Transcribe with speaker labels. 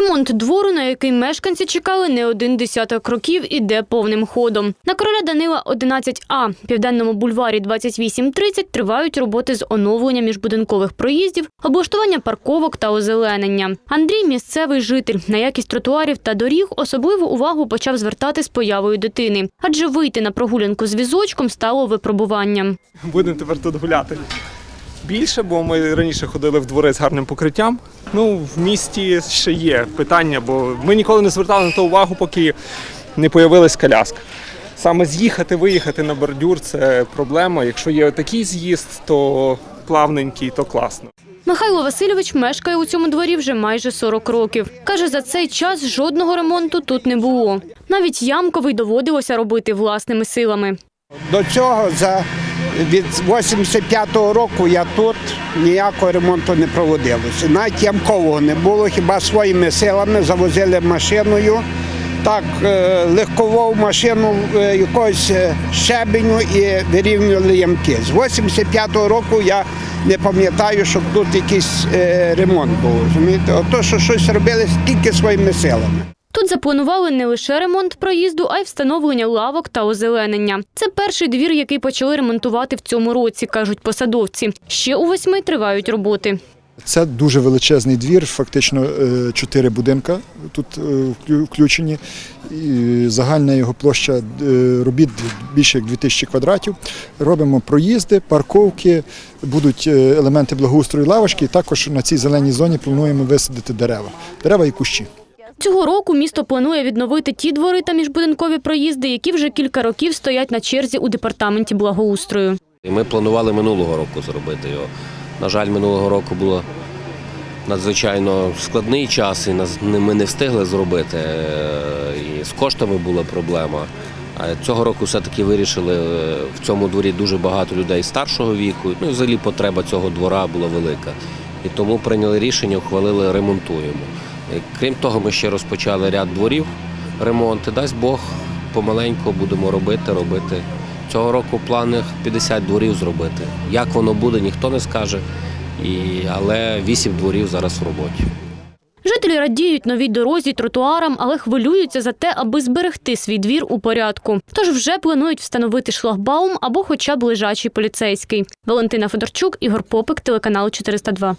Speaker 1: Ремонт двору, на який мешканці чекали не один десяток років, іде повним ходом. На короля Данила 11А, південному бульварі 2830 тривають роботи з оновлення міжбудинкових проїздів, облаштування парковок та озеленення. Андрій місцевий житель. На якість тротуарів та доріг особливу увагу почав звертати з появою дитини, адже вийти на прогулянку з візочком стало випробуванням.
Speaker 2: Будемо тепер тут гуляти. Більше, бо ми раніше ходили в двори з гарним покриттям. Ну, в місті ще є питання, бо ми ніколи не звертали на то увагу, поки не появилась коляска. Саме з'їхати, виїхати на бордюр це проблема. Якщо є такий з'їзд, то плавненький, то класно.
Speaker 1: Михайло Васильович мешкає у цьому дворі вже майже 40 років. Каже, за цей час жодного ремонту тут не було. Навіть ямковий доводилося робити власними силами.
Speaker 3: До цього за від 85-го року я тут ніякого ремонту не проводилося. Навіть ямкового не було, хіба своїми силами завозили машиною. Так, е, легкову машину е, якогось е, щебеню і вирівнювали ямки. З 85-го року я не пам'ятаю, щоб тут якийсь ремонт був. розумієте? Ото, що щось робили тільки своїми силами.
Speaker 1: Тут запланували не лише ремонт проїзду, а й встановлення лавок та озеленення. Це перший двір, який почали ремонтувати в цьому році, кажуть посадовці. Ще у восьми тривають роботи.
Speaker 4: Це дуже величезний двір, фактично е, чотири будинка тут е, включені. Загальна його площа е, робіт більше як 2000 квадратів. Робимо проїзди, парковки, будуть елементи благоустрою лавочки. Також на цій зеленій зоні плануємо висадити дерева, дерева і кущі.
Speaker 1: Цього року місто планує відновити ті двори та міжбудинкові проїзди, які вже кілька років стоять на черзі у департаменті благоустрою.
Speaker 5: Ми планували минулого року зробити його. На жаль, минулого року було надзвичайно складний час, і ми не встигли зробити. е, І з коштами була проблема. Цього року все-таки вирішили е, в цьому дворі дуже багато людей старшого віку. Ну і взагалі потреба цього двора була велика. І тому прийняли рішення, ухвалили, ремонтуємо. І Крім того, ми ще розпочали ряд дворів ремонти. Дасть Бог, помаленьку будемо робити, робити. Цього року в планах 50 дворів зробити. Як воно буде, ніхто не скаже. І, але 8 дворів зараз в роботі.
Speaker 1: Жителі радіють новій дорозі, тротуарам, але хвилюються за те, аби зберегти свій двір у порядку. Тож вже планують встановити шлагбаум або хоча б лежачий поліцейський. Валентина Федорчук, Ігор Попик, телеканал 402.